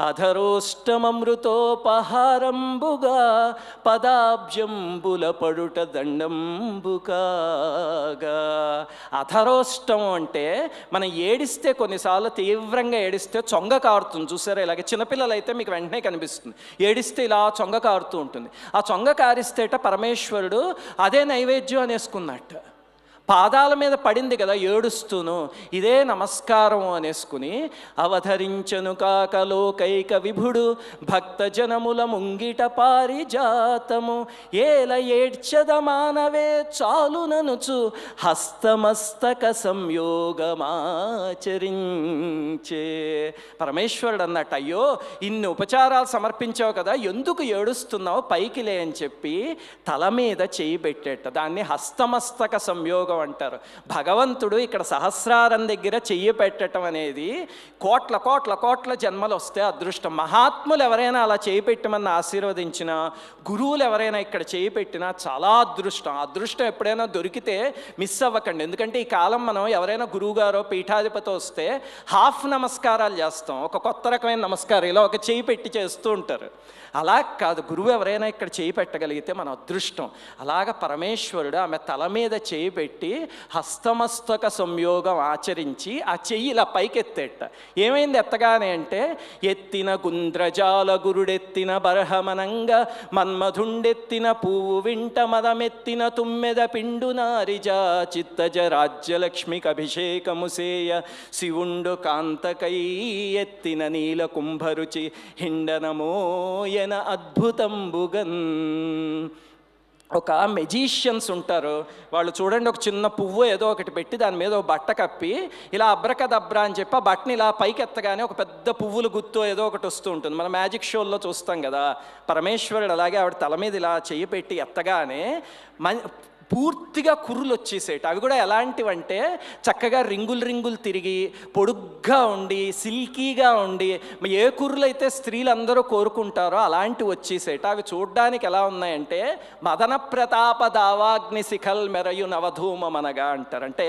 అధరోష్టమృతోపహారంబుగా పదాబ్జంబుల పడుట దండంబుకాగా అధరోష్టం అంటే మనం ఏడిస్తే కొన్నిసార్లు తీవ్రంగా ఏడిస్తే చొంగ కారుతుంది. చూసారా? ఇలాగే చిన్నపిల్లలు అయితే మీకు వెంటనే కనిపిస్తుంది. ఏడిస్తే ఇలా చొంగ కారుతూ ఉంటుంది. ఆ చొంగ కారిస్తేట పరమేశ్వరుడు అదే నైవేద్యం అనేసుకున్నట్టు. పాదాల మీద పడింది కదా ఏడుస్తూను ఇదే నమస్కారం అనేసుకుని అవతరించను కాక లోకైక విభుడు భక్తజనముల ముంగిట పారిజాతము ఏల ఏడ్చద మానవే చాలుననుచు హస్తమస్తక సంయోగమాచరించే. పరమేశ్వరుడు అన్నట్టు అయ్యో ఇన్ని ఉపచారాలు సమర్పించావు కదా ఎందుకు ఏడుస్తున్నావు? పైకి లే అని చెప్పి తల మీద చేయి పెట్టేట దాన్ని హస్తమస్తక సంయోగం అంటారు. భగవంతుడు ఇక్కడ సహస్రారం దగ్గర చెయ్యి పెట్టడం అనేది కోట్ల కోట్ల కోట్ల జన్మలు వస్తే అదృష్టం. మహాత్ములు ఎవరైనా అలా చేయి పెట్టమని ఆశీర్వదించిన గురువులు ఎవరైనా ఇక్కడ చేయి పెట్టినా చాలా అదృష్టం. అదృష్టం ఎప్పుడైనా దొరికితే మిస్ అవ్వకండి. ఎందుకంటే ఈ కాలం మనం ఎవరైనా గురువుగారో పీఠాధిపతి వస్తే హాఫ్ నమస్కారాలు చేస్తాం. ఒక కొత్త రకమైన నమస్కారం. ఇలా ఒక చేయి పెట్టి చేస్తూ ఉంటారు. అలా కాదు. గురువు ఎవరైనా ఇక్కడ చేయి పెట్టగలిగితే మన అదృష్టం. అలాగ పరమేశ్వరుడు ఆమె తల మీద చేయి పెట్టి హస్తమస్తక సంయోగం ఆచరించి ఆ చెయ్యి ఇలా పైకెత్తేట. ఏమైంది ఎత్తగానే అంటే ఎత్తిన గుంద్రజాల గురుడెత్తిన బరహమనంగా మన్మధుండెత్తిన పువ్వు వింట మదమెత్తిన తుమ్మెద పిండు నారిజా చిత్తజ రాజ్యలక్ష్మికి అభిషేకము సేయ శివుండు కాంతకై ఎత్తిన నీల కుంభరుచి హిండనమోయన అద్భుతంబుగన్. ఒక మెజీషియన్స్ ఉంటారు. వాళ్ళు చూడండి ఒక చిన్న పువ్వు ఏదో ఒకటి పెట్టి దాని మీద ఒక బట్ట కప్పి ఇలా అబ్రకదబ్రా అని చెప్పి ఆ బట్టని ఇలా పైకి ఎత్తగానే ఒక పెద్ద పువ్వులు గుత్తు ఏదో ఒకటి వస్తూ ఉంటుంది. మన మ్యాజిక్ షోల్లో చూస్తాం కదా పరమేశ్వరుడు అలాగే ఆవిడ తల మీద ఇలా చెయ్యి పెట్టి ఎత్తగానే మ పూర్తిగా కుర్రులు వచ్చేసేట అవి కూడా ఎలాంటివంటే చక్కగా రింగులు రింగులు తిరిగి పొడుగ్గా ఉండి సిల్కీగా ఉండి ఏ కుర్రులు అయితే స్త్రీలందరూ కోరుకుంటారో అలాంటివి వచ్చేసేట అవి చూడడానికి ఎలా ఉన్నాయంటే మదన ప్రతాప దావాగ్ని శిఖల్ మెరయు నవధూమమనగా అంటారు. అంటే